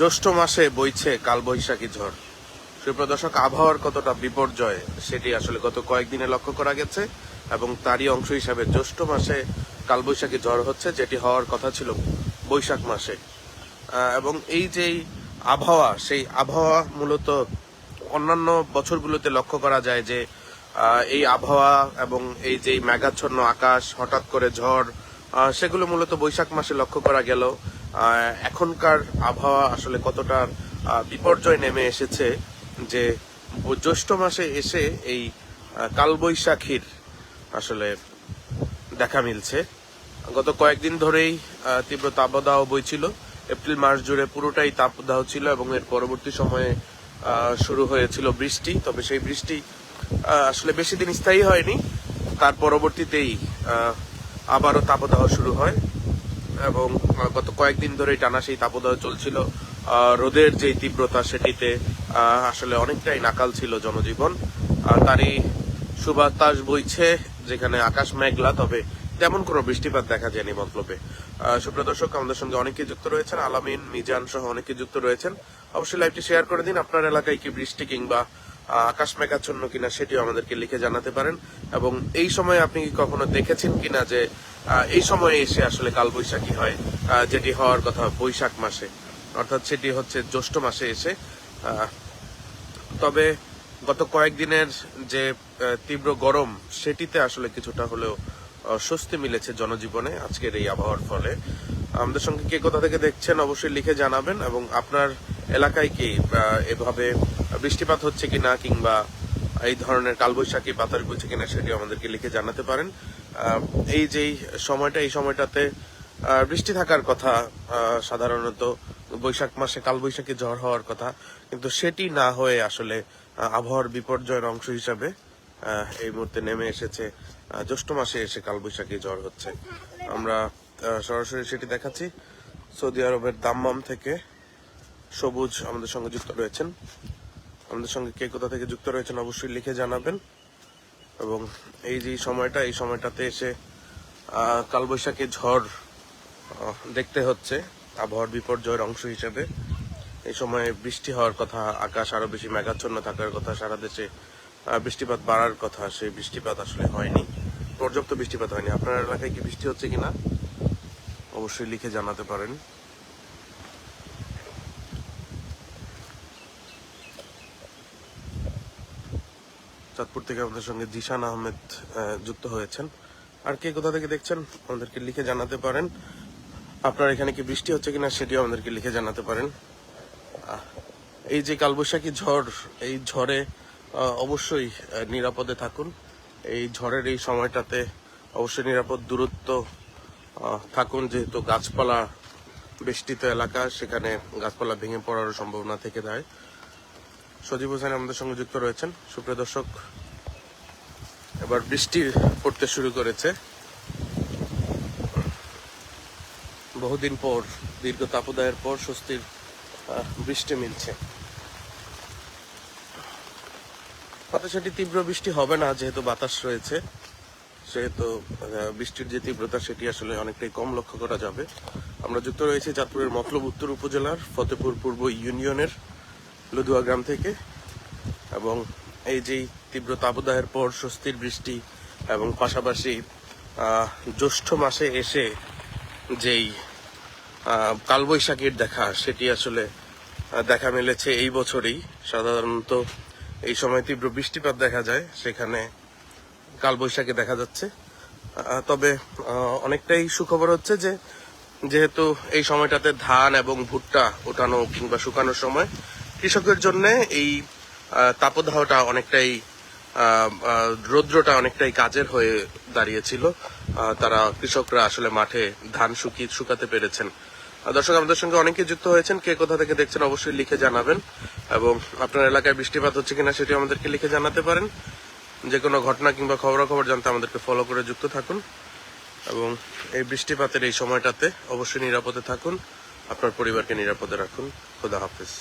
জ্যৈষ্ঠ মাসে বইছে কালবৈশাখী ঝড়। সুপ্রদর্শক, আবহাওয়ার কতটা বিপর্যয় সেটি আসলে গত কয়েকদিনে লক্ষ্য করা গেছে এবং তারই অংশ হিসাবে জ্যৈষ্ঠ মাসে কালবৈশাখী ঝড় হচ্ছে, যেটি হওয়ার কথা ছিল বৈশাখ মাসে। এবং এই যে আবহাওয়া, সেই আবহাওয়া মূলত অন্যান্য বছরগুলোতে লক্ষ্য করা যায় যে এই আবহাওয়া এবং এই যে মেঘাচ্ছন্ন আকাশ, হঠাৎ করে ঝড় সেগুলো মূলত বৈশাখ মাসে লক্ষ্য করা গেল। এখনকার আবহাওয়া আসলে কতটা বিপর্যয় নেমে এসেছে যে জ্যৈষ্ঠ মাসে এসে এই কালবৈশাখীর আসলে দেখা মিলছে। গত কয়েকদিন ধরেই তীব্র তাপদাহ বইছিল। এপ্রিল মাস জুড়ে পুরোটাই তাপদাহ ছিল এবং এর পরবর্তী সময়ে শুরু হয়েছিল বৃষ্টি। তবে সেই বৃষ্টি আসলে বেশি দিন স্থায়ী হয়নি। তার পরবর্তীতেই আবারও তাপদাহ শুরু হয়। এবং গত কয়েকদিন ধরে টানা সেই তাপদাহ চলছিল। রোদের যে তীব্রতা, সেটিতে আসলে অনেকটাই নাকাল ছিল জনজীবন। তারই সুবাতাস বইছে যেখানে আকাশ মেঘলা, তবে তেমন কোনো বৃষ্টিপাত দেখা যায়নি মতলবে। সুপ্রিয় দর্শক, আমাদের সঙ্গে অনেকে যুক্ত রয়েছেন। আলামিন, মিজান সহ অনেকে যুক্ত রয়েছেন। অবশ্যই লাইভটি শেয়ার করে দিন। আপনার এলাকায় কি বৃষ্টি কিংবা আকাশ মেঘাচ্ছন্ন কিনা সেটিও আমাদেরকে লিখে জানাতে পারেন। এবং এই সময় আপনি কি কখনো দেখেছেন কিনা যে এই সময়ে এসে আসলে কালবৈশাখী হয় যেটি হওয়ার কথা বৈশাখ মাসে, অর্থাৎ সেটি হচ্ছে জ্যৈষ্ঠ মাসে এসে তবে গত কয়েকদিনের যে তীব্র গরম সেটিতে আসলে কিছুটা হলেও স্বস্তি মিলেছে জনজীবনে আজকের এই আবহাওয়ার ফলে। আমাদের সঙ্গে কে কোথা থেকে দেখছেন অবশ্যই লিখে জানাবেন। এবং আপনার এলাকায় কি এভাবে বৃষ্টিপাত হচ্ছে কিনা কিংবা এই ধরনের কালবৈশাখী বাতাস বইছে কিনা সেটি আমাদেরকে লিখে জানাতে পারেন। এই যেই সময়টা, এই সময়টাতে বৃষ্টি থাকার কথা সাধারণত বৈশাখ মাসে কালবৈশাখী ঝড় হওয়ার কথা, কিন্তু সেটি না হয়ে আসলে আবহাওয়ার বিপর্যয়ের অংশ হিসাবে এই মুহূর্তে নেমে এসেছে জ্যৈষ্ঠ মাসে এসে কালবৈশাখী ঝড় হচ্ছে। আমরা সরাসরি সেটি দেখাচ্ছি। সৌদি আরবের দাম্মাম থেকে সবুজ আমাদের সঙ্গে যুক্ত রয়েছেন আমাদের সঙ্গে কে কোথা থেকে যুক্ত রয়েছেন অবশ্যই লিখে জানাবেন। এবং এই যে সময়টা, এই সময়টাতে এসে কালবৈশাখী ঝড় দেখতে হচ্ছে। আবহাওয়ার বিপর্যয়ের অংশ হিসেবে। এই সময়ে বৃষ্টি হওয়ার কথা, আকাশ আরও বেশি মেঘাচ্ছন্ন থাকার কথা, সারা দেশে বৃষ্টিপাত বাড়ার কথা সেই বৃষ্টিপাত আসলে হয়নি। পর্যাপ্ত বৃষ্টিপাত হয়নি। আপনার এলাকায় কি বৃষ্টি হচ্ছে কিনা? অবশ্যই লিখে জানাতে পারেন। চাঁদপুর থেকে আমাদের সঙ্গে জিশান আহমেদ যুক্ত হয়েছেন। আর কে কোথা থেকে দেখছেন, আমাদেরকে লিখে জানাতে পারেন। আপনার এখানে কি বৃষ্টি হচ্ছে কিনা সেটিও আমাদেরকে লিখে জানাতে পারেন। এই যে কালবৈশাখী ঝড়, এই ঝড়ে অবশ্যই নিরাপদে থাকুন। এই ঝড়ের এই সময়টাতে অবশ্যই নিরাপদ দূরত্ব থাকুন, যেহেতু গাছপালা, বেষ্টিত এলাকা, সেখানে গাছপালা ভেঙে পড়ার সম্ভাবনা থেকে যায়। সজীব হোসেন আমাদের সঙ্গে যুক্ত রয়েছেন। সুপ্রিয় দর্শক, এবার বৃষ্টি পড়তে শুরু করেছে। বহুদিন পর, দীর্ঘ তাপদায়ের পর স্বস্তির বৃষ্টি মিলছে। সেটি তীব্র বৃষ্টি হবে না, যেহেতু বাতাস রয়েছে। সেহেতু বৃষ্টির যে তীব্রতা, সেটি আসলে অনেকটাই কম লক্ষ্য করা যাবে। আমরা যুক্ত রয়েছি চাঁদপুরের মতলব উত্তর উপজেলার ফতেপুর পূর্ব ইউনিয়নের লুধুয়া গ্রাম থেকে এবং এই যে তীব্র তাপদাহের পর স্বস্তির বৃষ্টি এবং পাশাপাশি জ্যৈষ্ঠ মাসে এসে যেই কালবৈশাখীর দেখা, সেটি আসলে দেখা মিলেছে এই বছরেই। সাধারণত এই সময় তীব্র বৃষ্টিপাত দেখা যায়, সেখানে কালবৈশাখী দেখা যাচ্ছে। তবে অনেকটাই সুখবর হচ্ছে যে, যেহেতু এই সময়টাতে ধান এবং ভুট্টা ওঠানো কিংবা শুকানোর সময় কৃষকের জন্য এই তাপদাহটা অনেকটাই রৌদ্রটা অনেকটাই কাজের হয়ে দাঁড়িয়েছিল। তারা কৃষকরা আসলে মাঠে ধান শুকিয়ে শুকাতে পেরেছেন। দর্শক, আমাদের সঙ্গে অনেকে যুক্ত হয়েছেন। কে কোথা থেকে দেখছেন অবশ্যই লিখে জানাবেন। এবং আপনার এলাকায় বৃষ্টিপাত হচ্ছে কিনা সেটি আমাদেরকে লিখে জানাতে পারেন। যে কোনো ঘটনা কিংবা খবরাখবর জানতে আমাদেরকে ফলো করে যুক্ত থাকুন। এবং এই বৃষ্টিপাতের এই সময়টাতে অবশ্যই নিরাপদে থাকুন। আপনার পরিবারকে নিরাপদে রাখুন। খোদা হাফিজ।